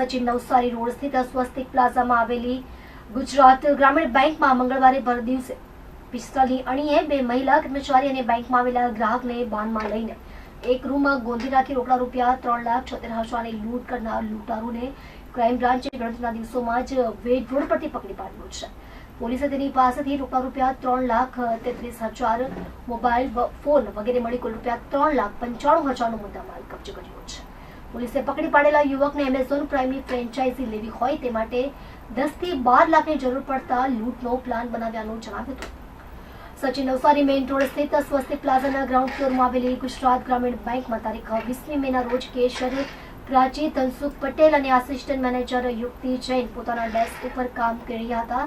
Sachin Navsari road સ્થિત સ્વસ્તિક પ્લાઝામાં આવેલી ગુજરાત ગ્રામીણ બેંકમાં મંગળવારે ભર દિવસે પિસ્તલની અણીએ બે મહિલા કર્મચારી અને બેંકમાં આવેલા ગ્રાહકને બાનમાં લઈને એક રૂમમાં ગોંધી રાખી રોકડા રૂપિયા ત્રણ લાખ છોતેર હજારની લૂંટ કરનાર લૂંટારૂને ક્રાઇમ બ્રાન્ચે ગણતરીના દિવસોમાં જ વેડ રોડ પરથી પકડી પાડ્યો છે. પોલીસે તેની પાસેથી રોકડા રૂપિયા ત્રણ લાખ તેત્રીસ હજાર, મોબાઈલ, ફોન વગેરે મળી કુલ રૂપિયા ત્રણ લાખ પંચાણું હજારનો મુદ્દામાલ કબજે કર્યો છે. પોલીસે પકડી પાડેલા યુવકને એમેઝોન પ્રાઇમની ફ્રેન્ચાઇઝી લેવી હોય તે માટે દસથી બાર લાખની જરૂર પડતા લૂંટનો પ્લાન બનાવ્યાનું જણાવ્યું હતું. સચિન નવસારી મેઇન રોડ સ્થિત સ્વસ્તિક પ્લાઝાના ગ્રાઉન્ડ ફ્લોરમાં આવેલી ગુજરાત ગ્રામીણ બેંકમાં તારીખ વીસમી મેના રોજ કેશર પ્રાચી ધનસુખ પટેલ અને આસિસ્ટન્ટ મેનેજર યુક્તિ જૈન પોતાના ડેસ્ક ઉપર કામ કરી રહ્યા હતા.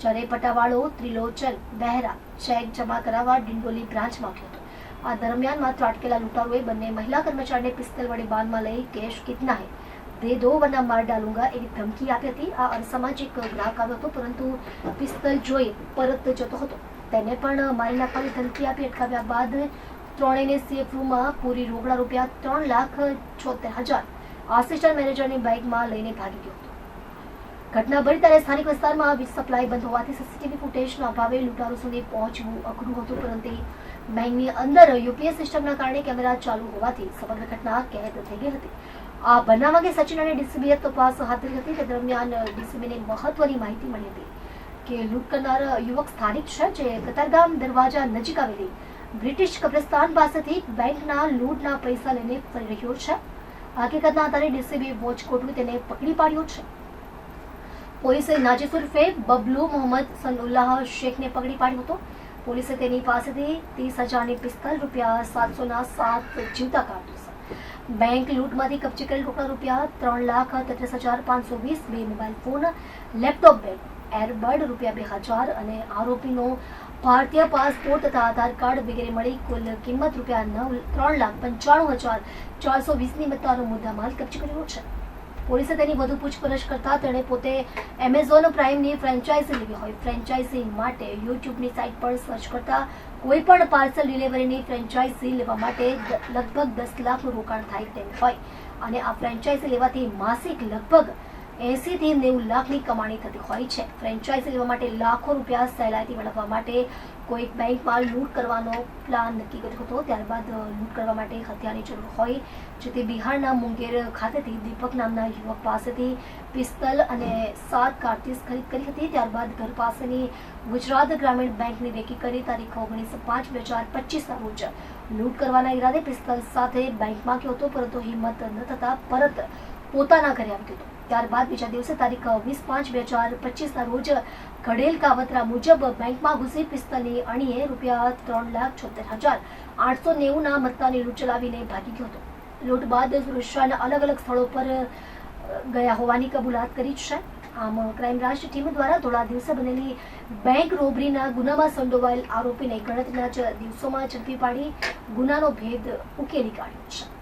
જ્યારે પટાવાળો ત્રિલોચન બહેરા ચેક જમા કરાવવા ડિંડોલી બ્રાન્ચમાં ગયો હતો. આ દરમિયાનમાં ત્રાટકેલા લૂંટારુએ બંને મહિલા કર્મચારીને પિસ્તલ વડે બાંધમાં લઈ કેશ કિતના હે દે દો વરના માર ડાલુંગા એવી ધમકી આપી હતી. આ અસામાજિક ગ્રાહક આવ્યો હતો, પરંતુ પિસ્તલ જોઈ પરત જતો હતો. તેને પણ મારી નાખવાની ધમકી આપી અટકાવ્યા બાદ ત્રણેયને સેફ રૂમમાં પૂરી રોકડા રૂપિયા ત્રણ લાખ છોતેર હજાર આસિસ્ટન્ટ મેનેજરની બાઇકમાં લઈને ભાગી ગયો હતો. ઘટના બની ત્યારે સ્થાનિક વિસ્તારમાં વીજ સપ્લાય બંધ હોવાથી સીસીટીવી ફૂટેજના અભાવે લૂંટારો સુધી પહોંચવું અઘરું હતું, પરંતુ બેંકની અંદર યુપીએસ સિસ્ટમના કારણે કેમેરા ચાલુ હોવાથી સમગ્ર ઘટના કેદ થઈ ગઈ હતી. આ બનાવ અંગે સચિન અને ડીસીબીએ તપાસ હાથ ધરી હતી તે દરમિયાન ડીસીબીને મહત્વની માહિતી મળી હતી કે લૂંટ કરનાર યુવક સ્થાનિક છે જે કતારગામ દરવાજા નજીક આવેલી બ્રિટિશ કબ્રસ્તાન પાસેથી બેંકના લૂંટના પૈસા લઈને ફરી રહ્યો છે. હકીકતના આધારે ડીસીબી વોચ ગોઠવી તેને પકડી પાડ્યો છે. પોલીસે નાજીસ ઉર્ફે બબલુ મોહમ્મદ સનઉલ્લાહ શેખને પકડી પાડ્યો હતો. પોલીસે તેની પાસેથી ત્રીસ હજારની પિસ્તલ, રૂપિયા સાતસોના સાત જીવતા કાઢ્યો બેંક લૂંટમાંથી કબજે કરેલ રોકડા રૂપિયા ત્રણ લાખ તેત્રીસ હજાર પાંચસો વીસ, બે mobile phone, laptop bag airbud રૂપિયા બે હજાર અને આરોપીનો ભારતીય પાસપોર્ટ તથા આધાર કાર્ડ વગેરે મળી કુલ કિંમત રૂપિયા નવ, ત્રણ લાખ પંચાણું હજાર ચારસો વીસની મત્તાનો મુદ્દામાલ કબજે કર્યો છે. પોલીસે તેની વધુ પૂછપરછ કરતા તેણે પોતે એમેઝોન પ્રાઇમની ફ્રેન્ચાઇઝી લેવી હોય. ફ્રેન્ચાઇઝી માટે યુટ્યુબની સાઇટ પર સર્ચ કરતા કોઈ પણ પાર્સલ ડિલિવરીની ફ્રેન્ચાઇઝી લેવા માટે લગભગ દસ લાખનું રોકાણ થાય તેમ હોય. અને આ ફ્રેન્ચાઇઝી લેવાથી માસિક લગભગ એસી થી નેવું લાખની કમાણી થતી હોય છે. ફ્રેન્ચાઇઝી લેવા માટે લાખો રૂપિયા સહેલાઈથી મેળવવા માટે કોઈક બેંકમાં લૂંટ કરવાનો પ્લાન નક્કી કર્યો હતો. ત્યારબાદ લૂંટ કરવા માટે હથિયારની જરૂર હોય. જેથી બિહારના મુંગેર ખાતેથી દીપક નામના યુવક પાસેથી પિસ્તલ અને સાત કારતીસ ખરીદ કરી હતી. ત્યારબાદ ઘર પાસેની ગુજરાત ગ્રામીણ બેંકની રેકી કરી. તારીખ ઓગણીસ પાંચ બે હજાર પચીસના રોજ લૂંટ કરવાના ઈરાદે પિસ્તલ સાથે બેંકમાં ગયો હતો. પરંતુ હિંમત ન થતા પરત પોતાના ઘરે આવી ગયો ત્યારબાદ બીજા દિવસે તારીખ વીસ પાંચ બે હજાર પચીસના રોજ ઘડેલ કાવતરા મુજબ બેંકમાં ઘૂસી પિસ્તલની અણીએ રૂપિયા ત્રણ લાખ છોતેર હજાર આઠસો નેવુંના મત્તાની લૂંટ ચલાવીને ભાગી ગયો હતો. લૂંટ બાદ સુરક્ષાના અલગ અલગ સ્થળો પર ગયા હોવાની કબૂલાત કરી છે. આમ, ક્રાઇમ બ્રાન્ચ ટીમ દ્વારા થોડા દિવસે બનેલી બેંક રોબરીના ગુનામાં સંડોવાયેલ આરોપીને ગણતરીના જ દિવસોમાં ઝડપી પાડી ગુનાનો ભેદ ઉકેલી કાઢ્યો છે.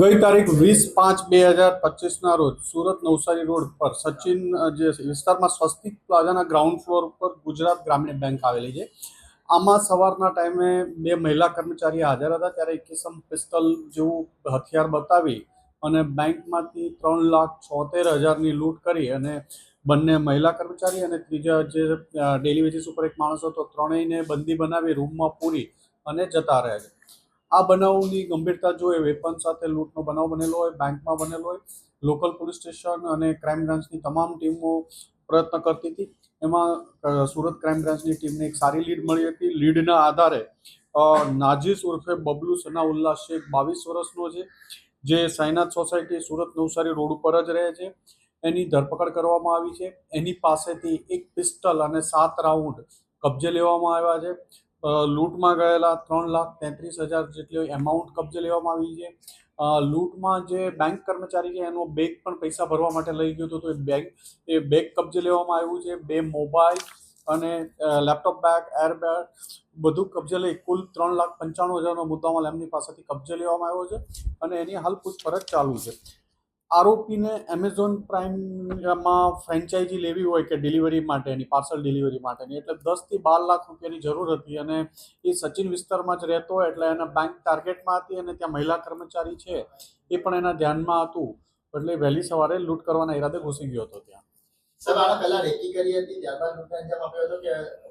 ગઈ તારીખ વીસ પાંચ બે હજાર પચીસના રોજ સુરત નવસારી રોડ પર સચિન જે વિસ્તારમાં સ્વસ્તિક પ્લાઝાના ગ્રાઉન્ડ ફ્લોર પર ગુજરાત ગ્રામીણ બેંક આવેલી છે. આમાં સવારના ટાઈમે બે મહિલા કર્મચારી હાજર હતા, ત્યારે કિસમ પિસ્તલ જેવું હથિયાર બતાવી અને બેંકમાંથી ત્રણ લાખ છોતેર હજારની લૂંટ કરી અને બંને મહિલા કર્મચારી અને ત્રીજા જે ડેલી વેજીસ ઉપર એક માણસ હતો, ત્રણેયને બંદી બનાવી રૂમમાં પૂરી અને જતા રહે છે. આ બનાવની ગંભીરતા જોઈએ વેપન સાથે લૂંટનો બનાવ બનેલો હોય, બેંકમાં બનેલો હોય, લોકલ પોલીસ સ્ટેશન અને ક્રાઇમ બ્રાન્ચની તમામ ટીમો પ્રયત્ન કરતી હતી. એમાં સુરત ક્રાઇમ બ્રાન્ચની ટીમને એક સારી લીડ મળી હતી. લીડના આધારે નાજીસ ઉર્ફે બબલુ સનાઉલ્લા શેખ બાવીસ વર્ષનો છે, જે સાયનાથ સોસાયટી સુરત નવસારી રોડ ઉપર જ રહે છે. એની ધરપકડ કરવામાં આવી છે. એની પાસેથી એક પિસ્ટલ અને સાત રાઉન્ડ કબજે લેવામાં આવ્યા છે. લૂંટમાં ગયેલા ત્રણ લાખ તેત્રીસ હજાર જેટલી એમાઉન્ટ કબજે લેવામાં આવી છે. લૂંટમાં જે બેંક કર્મચારી છે, એનો બેગ પણ પૈસા ભરવા માટે લઈ ગયો હતો. એ બેગ એ બેગ કબજે લેવામાં આવ્યું છે. બે મોબાઈલ અને લેપટોપ બેગ એરબેગ બધું કબજે લઈ કુલ ત્રણ લાખ પંચાણું હજારનો મુદ્દામાલ એમની પાસેથી કબજે લેવામાં આવ્યો છે અને એની હાલ પૂછપરછ ચાલુ છે. આરોપીને એમેઝોન પ્રાઇમમાં ફ્રેન્ચાઇઝી લેવી હોય કે ડિલિવરી માટેની પાર્સલ ડિલિવરી માટેની, એટલે દસથી બાર લાખ રૂપિયાની જરૂર હતી અને એ સચિન વિસ્તારમાં જ રહેતો એટલે એના બેંક ટાર્ગેટમાં હતી અને ત્યાં મહિલા કર્મચારી છે, એ પણ એના ધ્યાનમાં હતું, એટલે વહેલી સવારે લૂંટ કરવાના ઈરાદે ઘૂસી ગયો હતો ત્યાં. સર આના પહેલા રેકી કરી હતી, ત્યારબાદ લૂંટને અંજામ આપ્યો હતો કે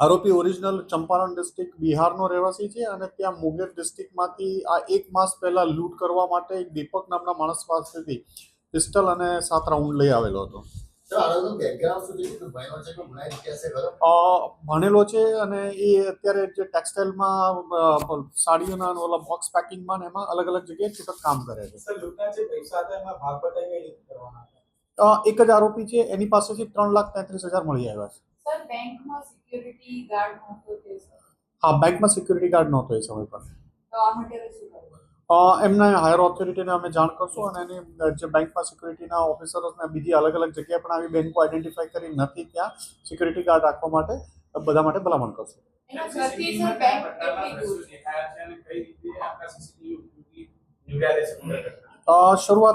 આરોપી ઓરિજિનલ ચંપારણ ડિસ્ટ્રિક્ટ બિહારનો રહેવાસી છે અને ત્યાં મુગેર ડિસ્ટ્રિક્ટમાંથી આ એક માસ પહેલા લૂંટ કરવા માટે એક દીપક નામના માણસ પાસેથી પિસ્ટલ અને સાત રાઉન્ડ લઈ આવેલો હતો. ભણેલો છે અને એ અત્યારે જે ટેક્સટાઇલમાં સાડીઓના ઓલા બોક્સ પેકિંગમાં ને એમાં અલગ અલગ જગ્યાએ છૂટક કામ કરે છે. સર લૂંટના જે પૈસા હતા એમાં ભાગ બટાઈ કઈ રીતે કરવાના હતા? અ, એક જ આરોપી છે એની પાસેથી ત્રણ લાખ તેત્રીસ હજાર મળી આવ્યા છે. સર બેંકમાં સિક્યુરિટી ગાર્ડ નહોતો તે હા બેંકમાં સિક્યુરિટી ગાર્ડ નહોતો એ સમય પર. તો આ માટે એમને હાયર ઓથોરિટીને અમે જાણ કરશું અને એની જે બેંકમાં સિક્યુરિટીના ઓફિસરોને બીજી અલગ અલગ જગ્યાએ પણ આવી બેંકો આઈડેન્ટિફાઈ કરી નથી ત્યાં સિક્યુરિટી ગાર્ડ રાખવા માટે બધા માટે ભલામણ કરશું. શરૂઆત